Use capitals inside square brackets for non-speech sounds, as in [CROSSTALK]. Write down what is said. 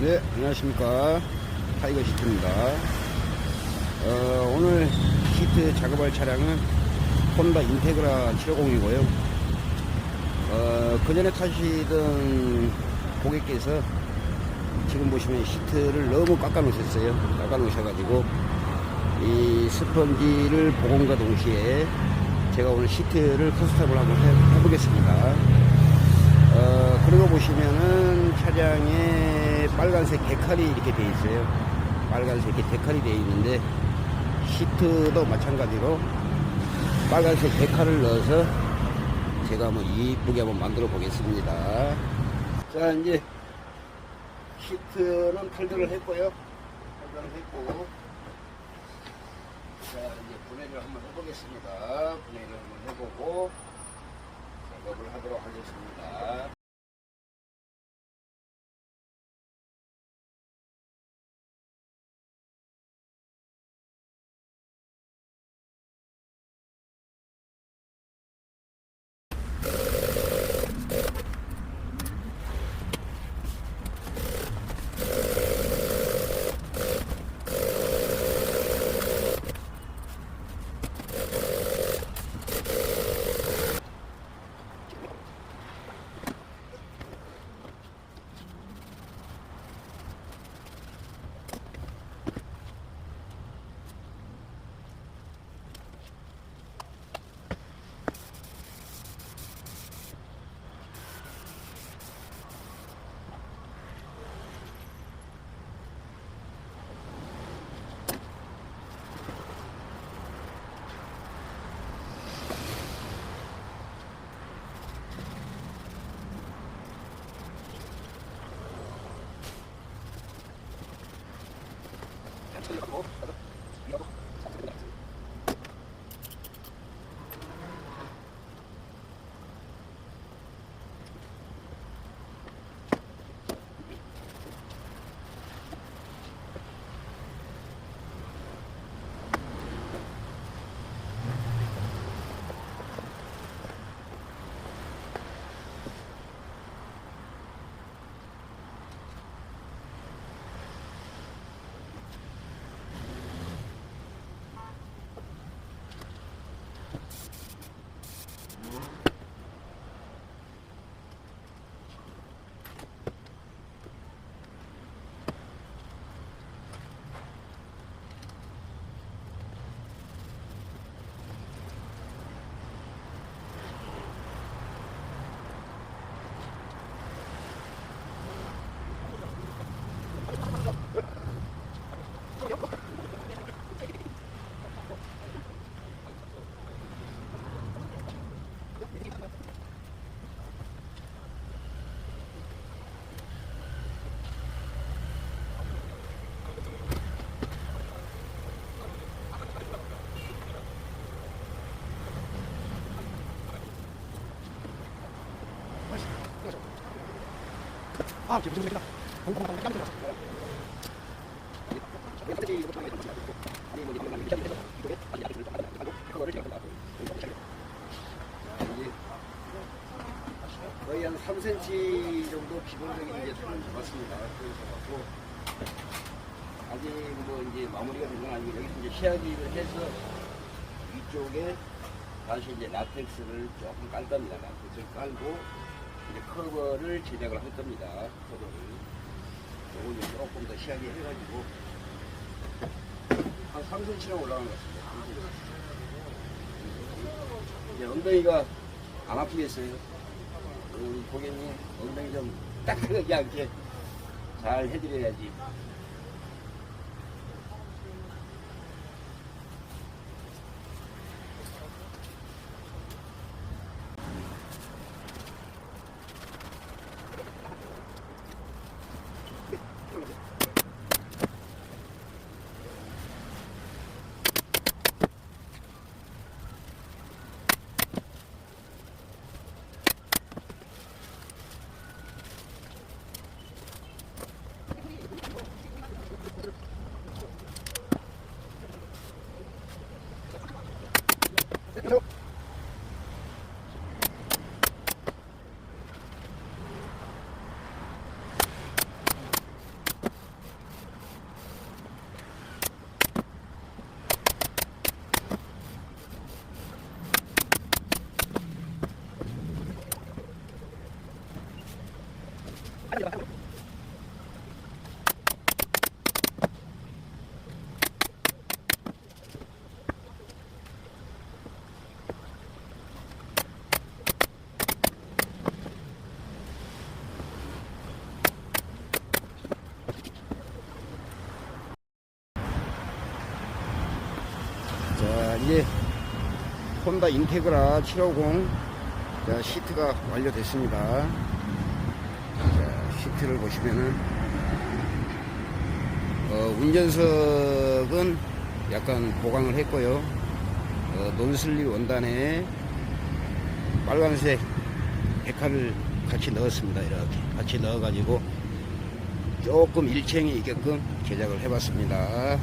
네, 안녕하십니까. 타이거 시트입니다. 어, 오늘 시트 작업할 차량은 혼다 인테그라 750이고요. 어, 그 전에 타시던 고객께서 지금 보시면 시트를 너무 깎아 놓으셨어요. 깎아 놓으셔가지고 이 스펀지를 복원과 동시에 제가 오늘 시트를 커스텀을 한번 해, 해보겠습니다. 어, 그리고 보시면은 차량에 빨간색 데칼이 이렇게 돼 있어요. 빨간색 데칼이 돼 있는데 시트도 마찬가지로 빨간색 데칼을 넣어서 제가 한번 이쁘게 한번 만들어 보겠습니다. 자, 이제 시트는 탈들을 했고요. 탈들을 했고 자, 이제 분해를 한번 해보겠습니다. 분해를 한번 해보고 작업을 하도록 하겠습니다. 아, 거의 한 3cm 정도 기본적인 이제 톤을 잡았습니다. 그래서 아직 뭐 이제 마무리가 된 건 아니고 여기서 이제 시야기를 해서 위쪽에 다시 이제 라텍스를 조금 깔 겁니다. 라텍스를 깔고 이제 커버를 제작을 할 겁니다. 커버를. 요거 이제 조금 더 시야기 해가지고 한 3cm가 올라간 것 같습니다. 3cm. 이제 엉덩이가 안 아프겠어요? 우리 고객님 엉덩이 좀 딱딱하지 않게 [LAUGHS] 잘 해드려야지. 이제 혼다 인테그라 750 자, 시트가 완료됐습니다. 자, 시트를 보시면은 어, 운전석은 약간 보강을 했고요. 어, 논슬립 원단에 빨간색 백화를 같이 넣었습니다. 이렇게 같이 넣어가지고 조금 일체형이 있게끔 제작을 해봤습니다.